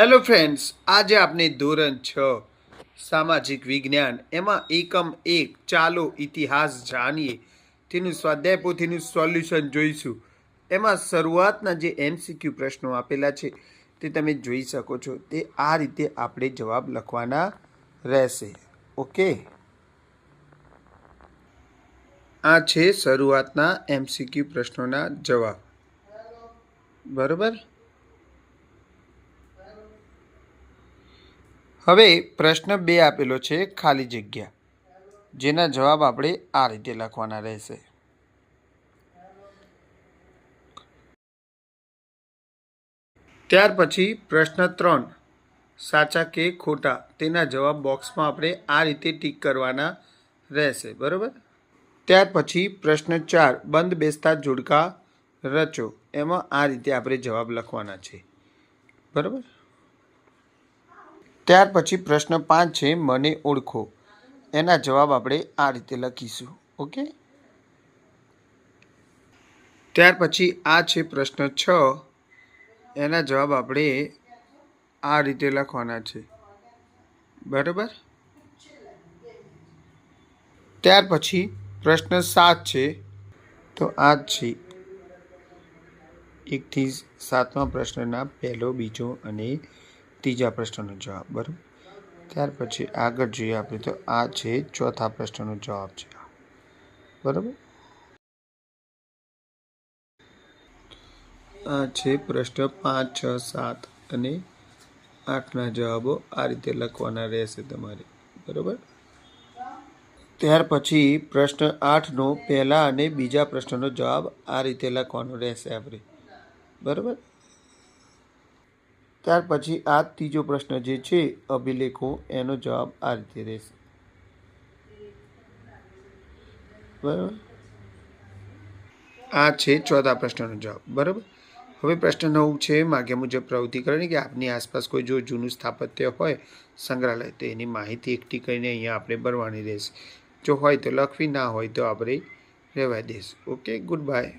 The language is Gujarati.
હેલો ફ્રેન્ડ્સ આજે આપણે ધોરણ છ. સામાજિક વિજ્ઞાન. એમાં એકમ એક ચાલો ઇતિહાસ જાણીએ. તેનું સ્વાધ્યાય પોથીનું સોલ્યુશન જોઈશું. એમાં શરૂઆતના જે એમસીક્યુ પ્રશ્નો આપેલા છે, તે તમે જોઈ શકો છો. તે આ રીતે આપણે જવાબ લખવાના રહેશે. ઓકે? આ છે શરૂઆતના એમસીક્યુ પ્રશ્નોના જવાબ. બરોબર? હવે પ્રશ્ન બે આપેલો છે ખાલી જગ્યા. જેના જવાબ આપણે આ રીતે લખવાના રહેશે. ત્યાર પછી પ્રશ્ન ત્રણ. સાચા કે ખોટા? તેના જવાબ બોક્સમાં આપણે આ રીતે ટીક કરવાના રહેશે. બરાબર? ત્યાર પછી પ્રશ્ન ચાર. બંધ બેસતા જોડકા રચો. એમાં આ રીતે આપણે જવાબ લખવાના છે. બરોબર? ત્યાર પછી પ્રશ્ન પાંચ છે, મને ઓળખો. એના જવાબ આપણે આ રીતે લખીશું, ઓકે? ત્યાર પછી આ છે પ્રશ્ન છ. એના જવાબ આપણે આ રીતે લખવાના છે. બરાબર? ત્યાર પછી પ્રશ્ન સાત છે. તો આ જ છે. એકથી સાતમા પ્રશ્નના પહેલો, બીજો અને ત્રીજા પ્રશ્નનો જવાબ, બરાબર? ત્યાર પછી આગળ જોઈએ આપણે તો આ છે ચોથા પ્રશ્નનો જવાબ છે બરાબર? આ છે પ્રશ્ન પાંચ, છ, સાત અને આઠના જવાબો આ રીતે લખવાના રહેશે તમારે. બરાબર? ત્યાર પછી પ્રશ્ન આઠનો પહેલા અને બીજા પ્રશ્નનો જવાબ આ રીતે લખવાનો રહેશે આપણે. બરાબર? ત્યાર પછી આ ત્રીજો પ્રશ્ન જે છે, અભિલેખો એનો જવાબ આ રીતે રહેશે. બરાબર? આ છે ચોથા પ્રશ્નનો જવાબ. બરાબર? હવે પ્રશ્ન નવ છે, માગ્યા મુજબ પ્રવૃત્તિ કરવાની કે આપની આસપાસ કોઈ જો જૂનું સ્થાપત્ય હોય, સંગ્રહાલય, તો એની માહિતી એકઠી કરીને અહીંયા આપણે ભરવાની રહેશે. જો હોય તો લખવી, ના હોય તો આપણે રહેવા દઈશ ઓકે? Good bye